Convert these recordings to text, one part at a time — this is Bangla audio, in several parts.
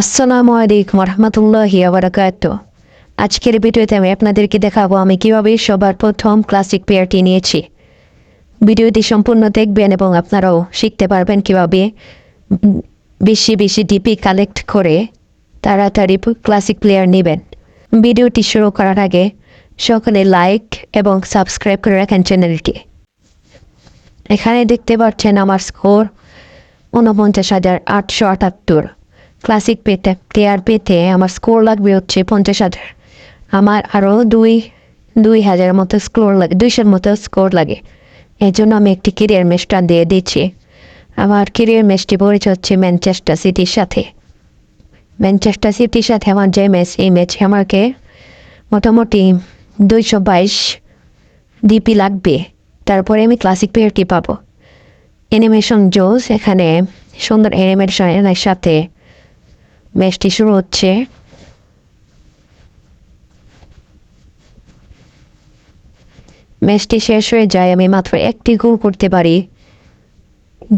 আসসালামু আলাইকুম রহমতুল্লাহি আবরাকাত আজকের ভিডিওতে আমি আপনাদেরকে দেখাবো আমি কীভাবে সবার প্রথম ক্লাসিক পেয়ারটি নিয়েছি। ভিডিওটি সম্পূর্ণ দেখবেন এবং আপনারাও শিখতে পারবেন কীভাবে বেশি বেশি ডিপি কালেক্ট করে তাড়াতাড়ি ক্লাসিক প্লেয়ার নেবেন। ভিডিওটি শুরু করার আগে সকলে লাইক এবং সাবস্ক্রাইব করে রাখেন চ্যানেলটি এখানে দেখতে পাচ্ছেন আমার স্কোর ঊনপঞ্চাশ হাজার আটশো আটাত্তর। ক্লাসিক পেতে, প্লেয়ার পেতে আমার স্কোর লাগবে হচ্ছে পঞ্চাশ হাজার। আমার আরও দুই দুই হাজার মতো স্কোর লাগে, দুইশোর মতো স্কোর লাগে। এর জন্য আমি একটি কেরিয়ার ম্যাচটা দিয়ে দিচ্ছি। আমার কেরিয়ার ম্যাচটি পড়েছে হচ্ছে ম্যানচেস্টার সিটির সাথে। ম্যানচেস্টার সিটির সাথে আমার যে ম্যাচ এই ম্যাচ আমাকে মোটামুটি দুইশো বাইশ ডিপি লাগবে। তারপরে আমি ক্লাসিক পেয়ারটি পাবো। অ্যানিমেশন জোস এখানে সুন্দর অ্যানিমেশনের সাথে ম্যাচটি শুরু হচ্ছে। ম্যাচটি শেষ হয়ে যায়, আমি মাত্র একটি গোল করতে পারি,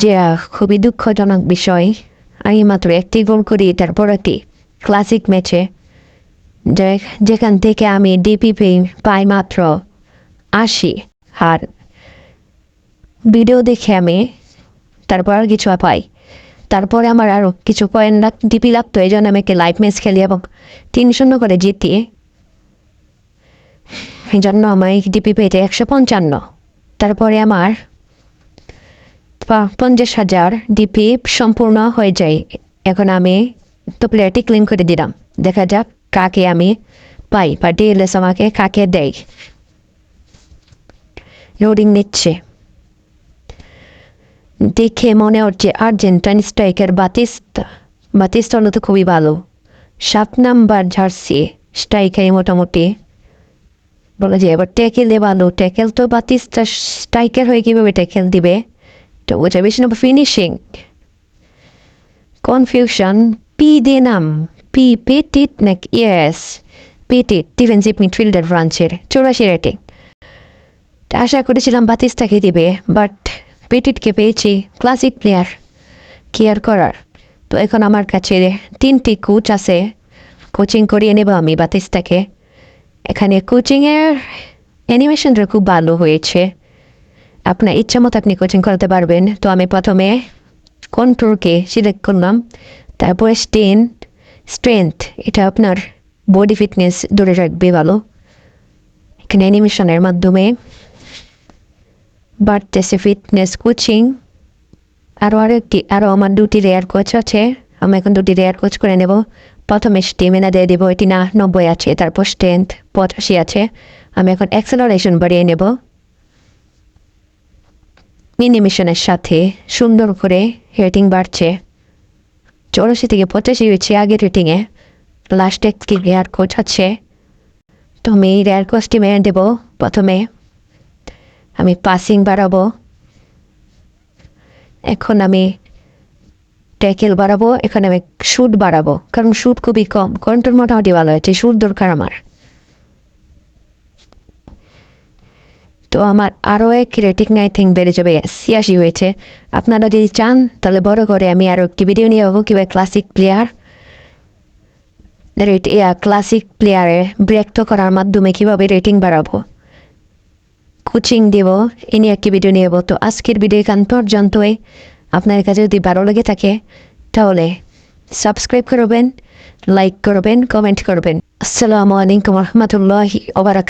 যে খুবই দুঃখজনক বিষয়। আমি মাত্র একটি গোল করি, তারপর একটি ক্লাসিক ম্যাচে যেখান থেকে আমি ডিপি পাই মাত্র আশি আর ভিডিও দেখে আমি তারপর কিছু পাই। তারপরে আমার আরও কিছু পয়েন্ট লাগ ডিপি লাগতো এই জন্য আমি লাইভ ম্যাচ খেলি এবং তিন শূন্য করে জিতি। এই জন্য আমার ডিপি পেয়েছে একশো পঞ্চান্ন। তারপরে আমার পঞ্চাশ হাজার ডিপি সম্পূর্ণ হয়ে যায়। এখন আমি তো প্লেয়ারটি ক্লিন করে দিলাম। দেখা যাক কাকে আমি পাই, বা ডিএলএস আমাকে কাকে দেয়। লোডিং নিচ্ছে। দেখে মনে হচ্ছে আর্জেন্টাইন স্ট্রাইকার বাতিস্তা বাতিস্তা হলো তো খুবই ভালো। সাত নাম্বার জার্সি, স্ট্রাইকারই মোটামুটি। বলা যায় এবার ট্যাকেলে ভালো। ট্যাকেল তো বাতিস্তা স্ট্রাইকার হয়ে কীভাবে ট্যাকেল দিবে? তো ওটা বেশি নম্বর ফিনিশিং। কনফিউশন। পি দিয়ে নাম। পি পেটিট নাকি ইয়েস। পেটিট, ডিফেন্সিভ মিডফিল্ডার ব্রাঞ্চের চৌরাশি রেটিং। আশা করেছিলাম বাতিস্তাকে দিবে, বাট পেটিটকে পেয়েছি ক্লাসিক প্লেয়ার কেয়ার করার? তো এখন আমার কাছে তিনটি কোচ আছে কোচিং করিয়ে নেব আমি বাতিস্তাকে। এখানে কোচিংয়ের অ্যানিমেশনটা খুব ভালো হয়েছে। আপনার ইচ্ছা মতো আপনি কোচিং করাতে পারবেন। তো আমি প্রথমে কন্ট্রোলকে সিলেক্ট করলাম, তারপরে স্টেন স্ট্রেংথ এটা আপনার বডি ফিটনেস ধরে রাখবে ভালো। এখানে অ্যানিমেশনের মাধ্যমে বাড়তেছে ফিটনেস কোচিং আরও আরও আরেকটি আরও আমার দুটি রেয়ার কোচ আছে আমি এখন দুটি রেয়ার কোচ করে নেব প্রথমে স্টেমিনা দিয়ে দেবো, এটি না নব্বই আছে তারপর স্ট্রেংথ পঁচাশি আছে, আমি এখন অ্যাক্সেলারেশন বাড়িয়ে নেব। মিনিমিশনের সাথে সুন্দর করে রেটিং বাড়ছে। চৌরাশি থেকে পঁচাশি হয়েছে আগের রেটিংয়ে লাস্টে একটি রেয়ার কোচ আছে? তো আমি রেয়ার কোচটি মেরে দেবো প্রথমে। আমি পাসিং বাড়াবো। এখন আমি ট্যাকেল বাড়াবো, এখানে আমি শ্যুট বাড়াবো। কারণ শ্যুট খুবই কম। কন্ট্রোল মোটামুটি ভালো হয়েছে শ্যুট দরকার আমার। তো আমার আরও এক রেটিং আই থিঙ্ক বেড়ে যাবে। ছিয়াশি হয়েছে। আপনারা যদি চান, তাহলে বড় করে আমি আরও একটি ভিডিও নিয়ে যাব কীভাবে ক্লাসিক প্লেয়ার রেট ক্লাসিক প্লেয়ারে ব্রেক তো করার মাধ্যমে কীভাবে রেটিং বাড়াবো। কোচিং দিব এ নিয়ে একটি ভিডিও নিয়ে তো আজকের ভিডিও এখান পর্যন্তই। আপনার কাছে যদি ভালো লেগে থাকে, তাহলে সাবস্ক্রাইব করবেন লাইক করবেন কমেন্ট করবেন। আসসালামু আলাইকুম রহমতুল্লাহি ওবারাক